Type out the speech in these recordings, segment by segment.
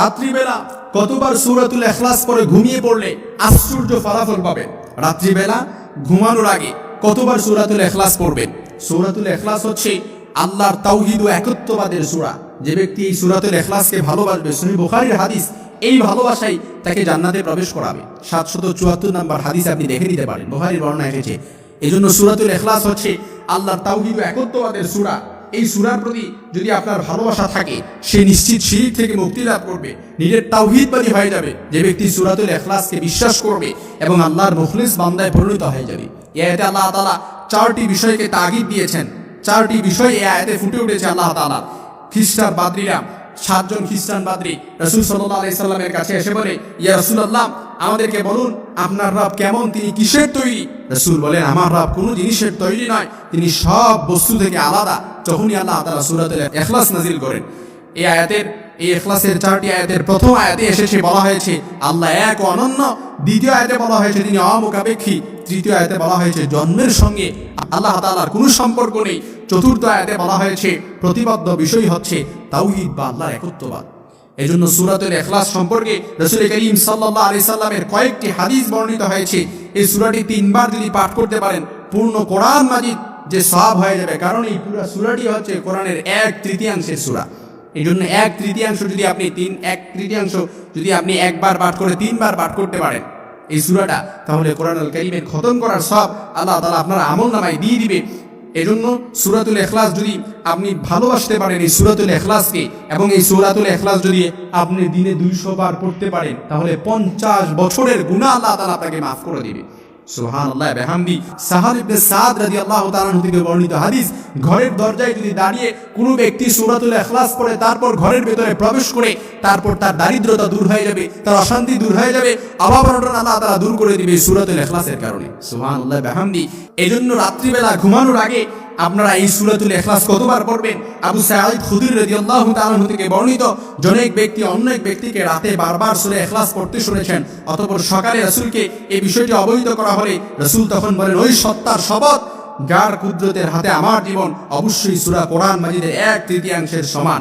রাত্রিবেলা কতবার সুরাতুল এখলাস পরে ঘুমিয়ে পড়লে আশ্চর্য ফলাফল পাবেন রাত্রিবেলা ঘুমানোর আগে কতবার সুরাতুল এখলাস পড়বেন সুরাতুল এখলাস হচ্ছে আল্লাহর তাওহিদ ও একত্ববাদের সূরা। যে ব্যক্তি এই সুরাতুল এখলাসকে ভালোবাসবে সহি বুখারীর হাদিস, এই ভালোবাসাই তাকে জান্নাতে প্রবেশ করাবে। সাতশত চুয়াত্তর নাম্বার হাদিস আপনি দেখে নিতে পারেন, বুখারীর বর্ণনা এসেছে। এই জন্য সুরাতুল এখলাস হচ্ছে আল্লাহর তাওহিদ ও একত্ববাদের সূরা। এই সুরার প্রতি যদি আপনার ভালোবাসা থাকে, সে নিশ্চিত শিরিক থেকে মুক্তি লাভ করবে, নিজের তাওহিদবাদী হয়ে যাবে, যে ব্যক্তি সুরাতুল এখলাসকে বিশ্বাস করবে এবং আল্লাহর মুখলিস বান্দায় পরিণত হয়ে যাবে। এ আয়াতে আল্লাহ তাআলা চারটি বিষয়কে তাগিদ দিয়েছেন। চারটি বিষয় এই আয়াতে ফুটে উঠেছে আল্লাহ তাআলা। খ্রিস্টান বাদরিরা, সাতজন খ্রিস্টান বাদরি, রসুল সাল্লাহ আলাইসাল্লামের কাছে এসে বলে, ইয়া রসুল্লাহ আমাদেরকে বলুন, আপনার রব কেমন, তিনি কিসের তৈরি? রসুল বলেন, আমার রব কোনো জিনিসের তৈরি নয়, তিনি সব বস্তু থেকে আলাদা। যখনই আল্লাহ তারা সুরাতের এখলাস নাজিল করেন, এই আয়াতের, এই এখলাসের চারটি আয়াতের প্রথম আয়াতে এসেছে, বলা হয়েছে, আল্লাহ এক অনন্য। দ্বিতীয় আয়াতে বলা হয়েছে, তিনি অমুখাপেক্ষী। তৃতীয় আয়াতে বলা হয়েছে, জন্মের সঙ্গে আল্লাহ তাআলার কোনো সম্পর্ক নেই। চতুর্থ আয়াতে বলা হয়েছে প্রতিবদ্ধ বিষয় হচ্ছে তাওহিদ বা আল্লাহর একত্ববাদ। এই জন্য এখলাস সম্পর্কে রসুল করিম সাল্লাহ আলি সাল্লামের কয়েকটি হাদিস বর্ণিত হয়েছে। এই সুরাটি তিনবার যদি পাঠ করতে পারেন, পূর্ণ কোরআন মাজিদ যে সব হয়ে যাবে। কারণ এই পুরো সুরাটি হচ্ছে কোরআনের এক তৃতীয়াংশের সুরা। এই জন্য এক তৃতীয়াংশ যদি আপনি তিন, এক তৃতীয়াংশ যদি আপনি একবার পাঠ করে তিনবার পাঠ করতে পারেন এই সুরাটা, তাহলে কোরআন আল করিমের খতম করার সব আল্লাহ তালা আপনার আমল নামায় দিয়ে দিবে। এজন্য সুরাতুল এখলাস যদি আপনি ভালোবাসতে পারেন এই সুরাতুল এখলাসকে এবং এই সুরাতুল এখলাস যদি আপনি দিনে দুইশো বার পড়তে পারেন, তাহলে পঞ্চাশ বছরের গুণা আল্লাহ তালা আপনাকে মাফ করে দিবে। সুবহানাল্লাহ, বেহামদি। তারপর ঘরের ভেতরে প্রবেশ করে, তারপর তার দারিদ্রতা দূর হয়ে যাবে, তার অশান্তি দূর হয়ে যাবে এজন্য রাত্রিবেলা ঘুমানোর আগে আপনারা এই সুরাতুল এখলাস কতবার পড়বেন? আবু সাঈদ খুদির রাদিয়াল্লাহু তাআলা থেকে বর্ণিত, জনেক ব্যক্তি অন্য এক ব্যক্তিকে রাতে বারবার সূরা এখলাস পড়তে শুনেছেন, অতঃপর সকালে রাসূলকে এই বিষয়টি অবহিত করা হলে রসুল তখন বলেন, ওই সত্তার শপথ যার কুদরতের হাতে আমার জীবন, অবশ্যই সূরা কোরআন মাজিদের এক তৃতীয়াংশের সমান।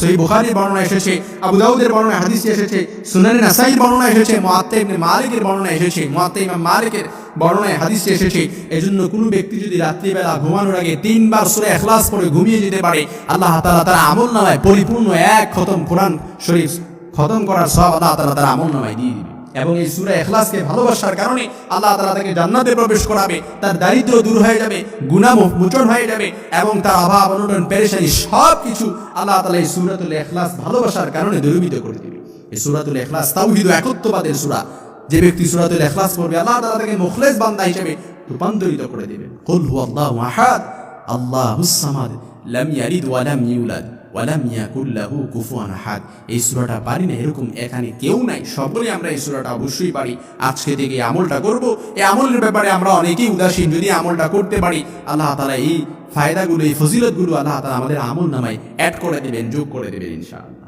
সহি বুখারীর বর্ণনা এসেছে, আবু দাউদের বর্ণনা হাদিসে এসেছে, সুনানি নাসাইর বর্ণনা এসেছে ইবনে মালিকের বর্ণনা এসেছে, মুআত্তা ইমাম মালিকের বর্ণনায় হাদিসে এসেছে। এজন্য কোনো ব্যক্তি যদি রাত্রিবেলা ঘুমানোর আগে তিনবার সূরা ইখলাস পড়ে ঘুমিয়ে যেতে পারে, আল্লাহ তাআলা তার আমল নামায় পরিপূর্ণ এক খতম কোরআন শরীফ খতম করার সব আল্লাহ তাআলা তার আমল নামায় দিয়ে দিবে। এবং এই সূরা ইখলাসকে ভালোবাসার কারণে আল্লাহ তাআলা তাকে জান্নাতে প্রবেশ করাবে, তার দারিদ্র দূর হয়ে যাবে, গুনাহ মোচন হয়ে যাবে এবং তার অভাব, অনটন, পেরেশানি সব কিছু আল্লাহ তাআলা এই সূরাতুল ইখলাস ভালোবাসার কারণে দূরীভূত করে দিবে। এই সূরাতুল ইখলাস তাওহীদ ও একত্ববাদের সূরা। যে ব্যক্তি সূরাতুল ইখলাস পড়বে, আল্লাহ তাআলা তাকে মুখলেস বান্দা হিসেবে রূপান্তরিত করে দেবে। কুল হুয়াল্লাহু আহাদ, আল্লাহুস সামাদ, লাম ইয়ালিদ ওয়া ইউলাদ। ওয়ালাম ইয়াকুল লাহু কুফুয়ান আহাদ। এই সূরাটা পারি না, এরকম এখানে কেউ নাই। সকলে আমরা এই সূরাটা অবশ্যই পারি। আজকে থেকে আমলটা করব। এই আমলের ব্যাপারে আমরা অনেকেই উদাসীন। যদি আমলটা করতে পারি, আল্লাহ তালা এই ফায়দাগুলো, এই ফজিলতগুলো আল্লাহ তাআলা আমাদের আমল নামায় অ্যাড করে দেবেন, যোগ করে দেবেন, ইনশাআল্লাহ।